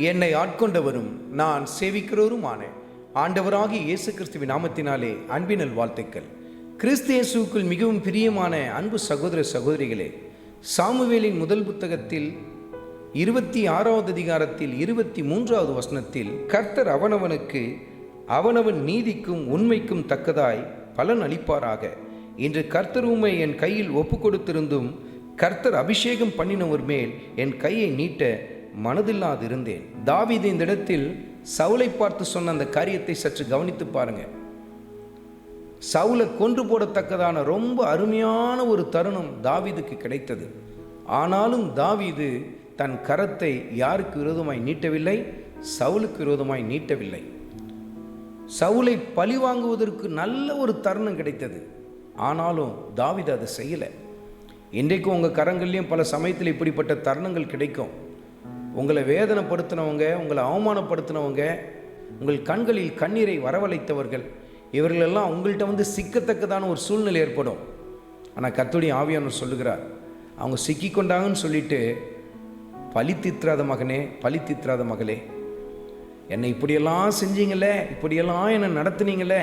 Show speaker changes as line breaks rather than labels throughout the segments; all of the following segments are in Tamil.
என்னை ஆட்கொண்டவரும் நான் சேவிக்கிறவருமான ஆண்டவராகிய இயேசு கிறிஸ்துவின் நாமத்தினாலே அன்பினல் வாழ்த்துக்கள் கிறிஸ்து இயேசுக்குள் மிகவும் பிரியமான அன்பு சகோதர சகோதரிகளே சாமுவேலின் முதல் புத்தகத்தில் இருபத்தி ஆறாவது அதிகாரத்தில் இருபத்தி மூன்றாவது வசனத்தில் கர்த்தர் அவனவனுக்கு அவனவன் நீதிக்கும் உண்மைக்கும் தக்கதாய் பலன் அளிப்பாராக. இன்று கர்த்தர் உண்மை என் கையில் ஒப்பு கொடுத்திருந்தும் கர்த்தர் அபிஷேகம் பண்ணினவர் மேல் என் கையை நீட்ட மனதில்லாதிருந்தேன். தாவீது இந்த இடத்தில் சவுலை பார்த்து சொன்ன அந்த காரியத்தை சற்று கவனித்து பாருங்க. சவுலை கொன்று போடத்தக்கதான ரொம்ப அருமையான ஒரு தருணம் தாவீதுக்கு கிடைத்தது. ஆனாலும் தாவீது தன் கரத்தை யாருக்கு விரோதமாய் நீட்டவில்லை சவுலுக்கு விரோதமாய் நீட்டவில்லை. சவுலை பழி வாங்குவதற்கு நல்ல ஒரு தருணம் கிடைத்தது. ஆனாலும் தாவிது அதை செய்யலை. இன்றைக்கும் உங்கள் கரங்கள்லேயும் பல சமயத்தில் இப்படிப்பட்ட தருணங்கள் கிடைக்கும். உங்களை வேதனைப்படுத்தினவங்க உங்களை அவமானப்படுத்தினவங்க உங்கள் கண்களில் கண்ணீரை வரவழைத்தவர்கள் இவர்களெல்லாம் உங்கள்கிட்ட வந்து சிக்கத்தக்கதான ஒரு சூழ்நிலை ஏற்படும். ஆனால் கத்துடைய ஆவியானவர் சொல்லுகிறார் அவங்க சிக்கிக்கொண்டாங்கன்னு சொல்லிட்டு பழி தித்திராத மகனே பழி தித்திராத மகளே. என்னை இப்படியெல்லாம் செஞ்சீங்களே இப்படியெல்லாம் என்னை நடத்துனீங்களே.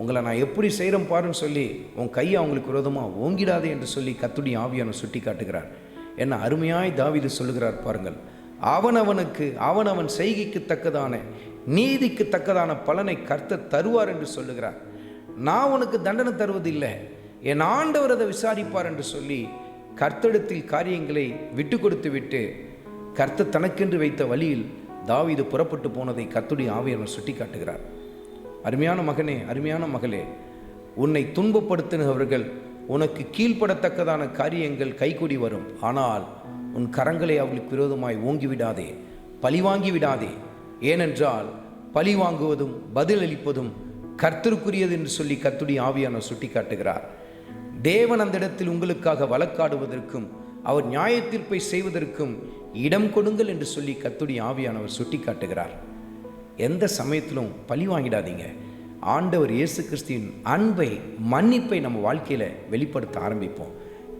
உங்களை நான் எப்படி செய்கிறேன் பாருன்னு சொல்லி உன் கையை அவங்களுக்கு விரோதமாக ஓங்கிடாதே என்று சொல்லி கத்துடி ஆவியான சுட்டி காட்டுகிறார் என்ன அருமையாய் தாவிது சொல்லுகிறார் பாருங்கள். அவனவனுக்கு அவனவன் செய்கைக்கு தக்கதான நீதிக்கு தக்கதான பலனை கர்த்த தருவார் என்று சொல்லுகிறார். நான் உனக்கு தண்டனை தருவதில்லை. என் ஆண்டவர் அதை விசாரிப்பார் என்று சொல்லி கர்த்தடத்தில் காரியங்களை விட்டு கொடுத்து விட்டு கர்த்த தனக்கென்று வைத்த வழியில் தாவிது புறப்பட்டு போனதை கர்த்துடைய ஆவியவர் சுட்டி காட்டுகிறார் அருமையான மகனே அருமையான மகளே உன்னை துன்பப்படுத்தினவர்கள் உனக்கு கீழ்ப்படத்தக்கதான காரியங்கள் கைகூடி வரும். ஆனால் உன் கரங்களை அவளுக்கு விரோதமாய் ஓங்கிவிடாதே பழிவாங்கி விடாதே ஏனென்றால் பழி வாங்குவதும் பதிலளிப்பதும் கர்த்தருக்குரியது என்று சொல்லி கர்த்துடைய ஆவியான சுட்டி காட்டுகிறார் தேவன் அந்த இடத்தில் உங்களுக்காக வழக்காடுவதற்கும் அவர் நியாயத்தீர்ப்பை செய்வதற்கும் இடம் கொடுங்கள் என்று சொல்லி கத்துடைய ஆவியானவர் சுட்டி காட்டுகிறார் எந்த சமயத்திலும் பழி வாங்கிடாதீங்க. ஆண்டவர் இயேசு கிறிஸ்துவின் அன்பை மன்னிப்பை நம்ம வாழ்க்கையில் வெளிப்படுத்த ஆரம்பிப்போம்.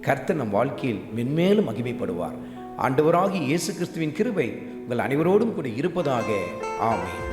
கர்த்தர் நம் வாழ்க்கையில் மென்மேலும் மகிமைப்படுவார். ஆண்டவராகி இயேசு கிறிஸ்துவின் கிருபை உங்கள் அனைவரோடும் கூட இருப்பதாக. ஆமென்.